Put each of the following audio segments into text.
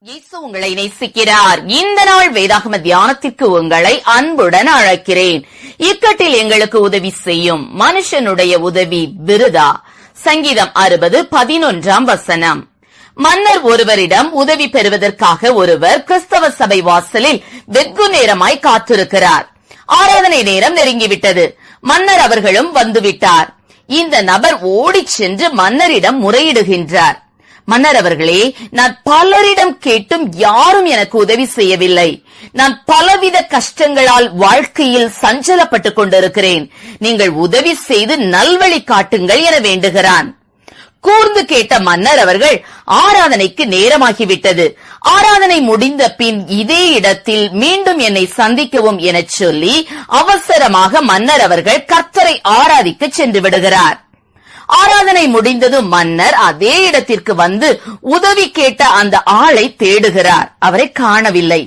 இயேசு உங்களை நேசிக்கிறார். இந்த நாள் வேதாகம தியானத்திற்கு உங்களை அன்புடன் அழைக்கிறேன். இக்கட்டில் எங்களுக்கு உதவி செய்யும் மனுஷனுடைய உதவி விருதா? சங்கீதம் அறுபது பதினொன்றாம் வசனம். மன்னர் ஒருவரிடம் உதவி பெறுவதற்காக ஒருவர் கிறிஸ்தவ சபை வாசலில் வெகு நேரமாய் காத்திருக்கிறார். ஆராதனை நேரம் நெருங்கிவிட்டது. மன்னர் அவர்களும் வந்துவிட்டார். இந்த நபர் ஓடிச் சென்று மன்னரிடம் முறையிடுகின்றார். மன்னர் அவர்களே நான் பலரிடம் கேட்டும் யாரும் எனக்கு உதவி செய்யவில்லை. நான் பலவித கஷ்டங்களால் வாழ்க்கையில் சஞ்சலப்பட்டுக் கொண்டிருக்கிறேன். நீங்கள் உதவி செய்து நல்வழி காட்டுங்கள் என வேண்டுகிறான். கூர்ந்து கேட்ட மன்னர் அவர்கள் ஆராதனைக்கு நேரமாகிவிட்டது. ஆராதனை முடிந்த பின் இதே இடத்தில் மீண்டும் என்னை சந்திக்கவும் எனச் சொல்லி அவசரமாக மன்னர் அவர்கள் கர்த்தரை ஆராதிக்க சென்று விடுகிறார். ஆராதனை முடிந்ததும் மன்னர் அதே இடத்திற்கு வந்து உதவி கேட்ட அந்த ஆளை தேடுகிறார். அவரை காணவில்லை.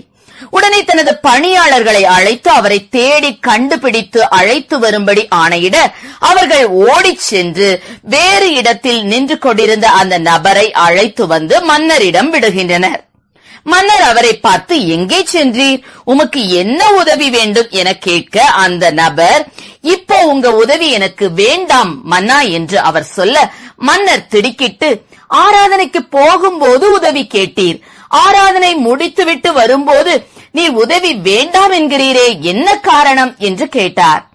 உடனே தனது பணியாளர்களை அழைத்து அவரை தேடி கண்டுபிடித்து அழைத்து வரும்படி ஆணையிட அவர்கள் ஓடிச் சென்று வேறு இடத்தில் நின்று கொண்டிருந்த அந்த நபரை அழைத்து வந்து மன்னரிடம் விடுகின்றனர். மன்னர் அவரை பார்த்து எங்கே சென்றீர்? உமக்கு என்ன உதவி வேண்டும் என கேட்க அந்த நபர் இப்போ உங்க உதவி எனக்கு வேண்டாம் மன்னா என்று அவர் சொல்ல மன்னர் திடுக்கிட்டு ஆராதனைக்கு போகும்போது உதவி கேட்டீர். ஆராதனை முடித்துவிட்டு வரும்போது நீ உதவி வேண்டாம் என்கிறீரே என்ன காரணம்? என்று கேட்டார்.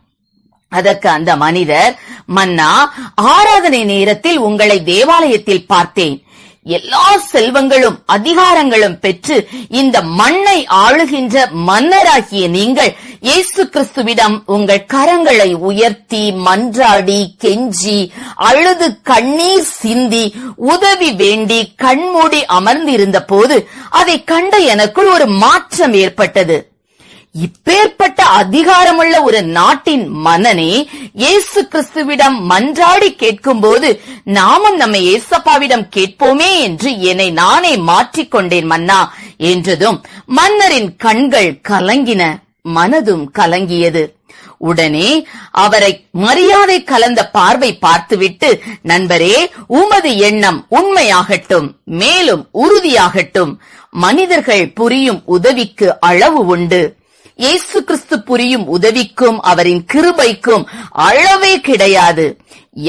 அதற்கு அந்த மனிதர் மன்னா ஆராதனை நேரத்தில் உங்களை தேவாலயத்தில் பார்த்தேன். எல்லா செல்வங்களும் அதிகாரங்களும் பெற்று இந்த மண்ணை ஆளுகின்ற மன்னராகிய நீங்கள் இயேசு கிறிஸ்துவிடம் உங்கள் கரங்களை உயர்த்தி மன்றாடி கெஞ்சி அழுது கண்ணீர் சிந்தி உதவி வேண்டி கண்மூடி அமர்ந்திருந்த போது அதை கண்ட எனக்குள் ஒரு மாற்றம் ஏற்பட்டது. இப்பேற்பட்ட அதிகாரமுள்ள ஒரு நாட்டின் மன்னனே இயேசு கிறிஸ்துவிடம் மன்றாடி கேட்கும்போது நாமும் நம்ம ஏசப்பாவிடம் கேட்போமே என்று என்னை நானே மாற்றிக்கொண்டேன் மன்னா என்றதும் மன்னரின் கண்கள் கலங்கின மனதும் கலங்கியது. உடனே அவரை மரியாதை கலந்த பார்வை பார்த்துவிட்டு நண்பரே உமது எண்ணம் உண்மையாகட்டும் மேலும் உறுதியாகட்டும். மனிதர்கள் புரியும் உதவிக்கு அளவு உண்டு. இயேசு கிறிஸ்து புரியும் உதவிக்கும் அவரின் கிருபைக்கும் அளவே கிடையாது.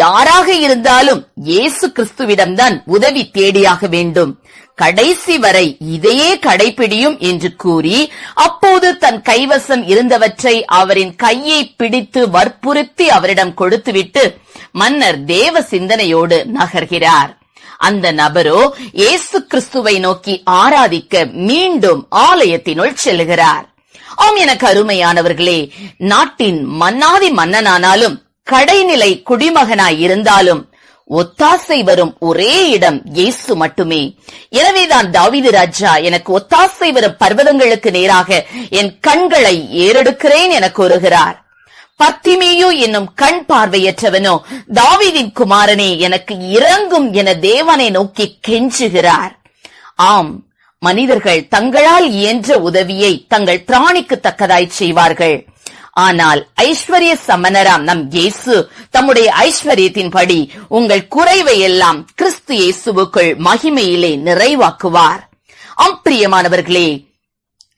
யாராக இருந்தாலும் இயேசு கிறிஸ்துவிடம்தான் உதவி தேடியாக வேண்டும். கடைசி வரை இதையே கடைபிடியும் என்று கூறி அப்போது தன் கைவசம் இருந்தவற்றை அவரின் கையை பிடித்து வற்புறுத்தி அவரிடம் கொடுத்துவிட்டு மன்னர் தேவ சிந்தனையோடு நகர்கிறார். அந்த நபரோ இயேசு கிறிஸ்துவை நோக்கி ஆராதிக்க மீண்டும் ஆலயத்தினுள் செல்கிறார். ஆம் எனக்கு அருமையானவர்களே நாட்டின் மன்னாதி மன்னனானாலும் கடைநிலை குடிமகனாய் இருந்தாலும் ஒத்தாசை வரும் ஒரே இடம் இயேசு மட்டுமே. எனவேதான் தாவிது ராஜா எனக்கு ஒத்தாசை வரும் பர்வதங்களுக்கு நேராக என் கண்களை ஏறெடுக்கிறேன் என கூறுகிறார். பத்திமேயோ என்னும் கண் பார்வையற்றவனோ தாவிதின் குமாரனே எனக்கு இறங்கும் என தேவனை நோக்கி கெஞ்சுகிறார். ஆம் மனிதர்கள் தங்களால் இயன்ற உதவியை தங்கள் திராணிக்கு தக்கதாய் செய்வார்கள். ஆனால் ஐஸ்வர்ய சமணராம் நம் இயேசு தம்முடைய ஐஸ்வர்யத்தின்படி உங்கள் குறைவை எல்லாம் கிறிஸ்து இயேசுவுக்குள் மகிமையிலே நிறைவாக்குவார். அம்பிரியமானவர்களே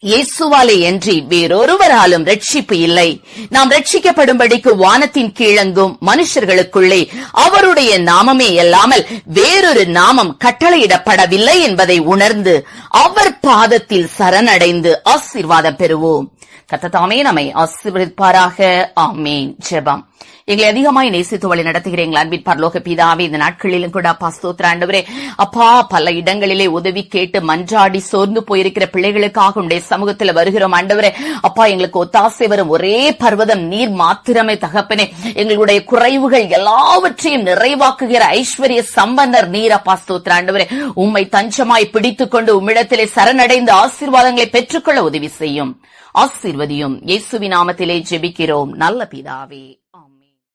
இயேசுவாலே என்று வேறொருவராலும் ரட்சிப்பு இல்லை. நாம் ரட்சிக்கப்படும்படிக்கு வானத்தின் கீழங்கும் மனுஷர்களுக்குள்ளே அவருடைய நாமமே அல்லாமல் வேறொரு நாமம் கட்டளையிடப்படவில்லை என்பதை உணர்ந்து அவர் பாதத்தில் சரணடைந்து ஆசீர்வாதம் பெறுவோம். கத்ததாமே நம்மை ஆசீர்வதிப்பாராக. ஆமேன். ஜெபம். எங்களை அதிகமாய் நேசித்து வழி நடத்துகிறீங்களா அன்பின் பரலோக பிதாவே இந்த நாட்களிலும் கூட அப்பா ஸ்தோத்ராண்டவரே அப்பா பல இடங்களிலே உதவி கேட்டு மன்றாடி சோர்ந்து போயிருக்கிற பிள்ளைகளுக்காக உடைய சமூகத்தில் வருகிறோம் ஆண்டவரே. அப்பா எங்களுக்கு ஒத்தாசை வரும் ஒரே பர்வதம் நீர் மாத்திரமே தகப்பனே. எங்களுடைய குறைவுகள் எல்லாவற்றையும் நிறைவாக்குகிற ஐஸ்வர்ய சம்பந்தர் நீர் அப்பா ஸ்தோத்ராண்டவரே உம்மை தஞ்சமாய் பிடித்துக் கொண்டு உம்மிடத்திலே சரணடைந்து ஆசீர்வாதங்களை பெற்றுக்கொள்ள உதவி செய்யும். ஆசீர்வதியும். இயேசுவின் நாமத்திலே ஜெபிக்கிறோம். நல்ல பிதாவே.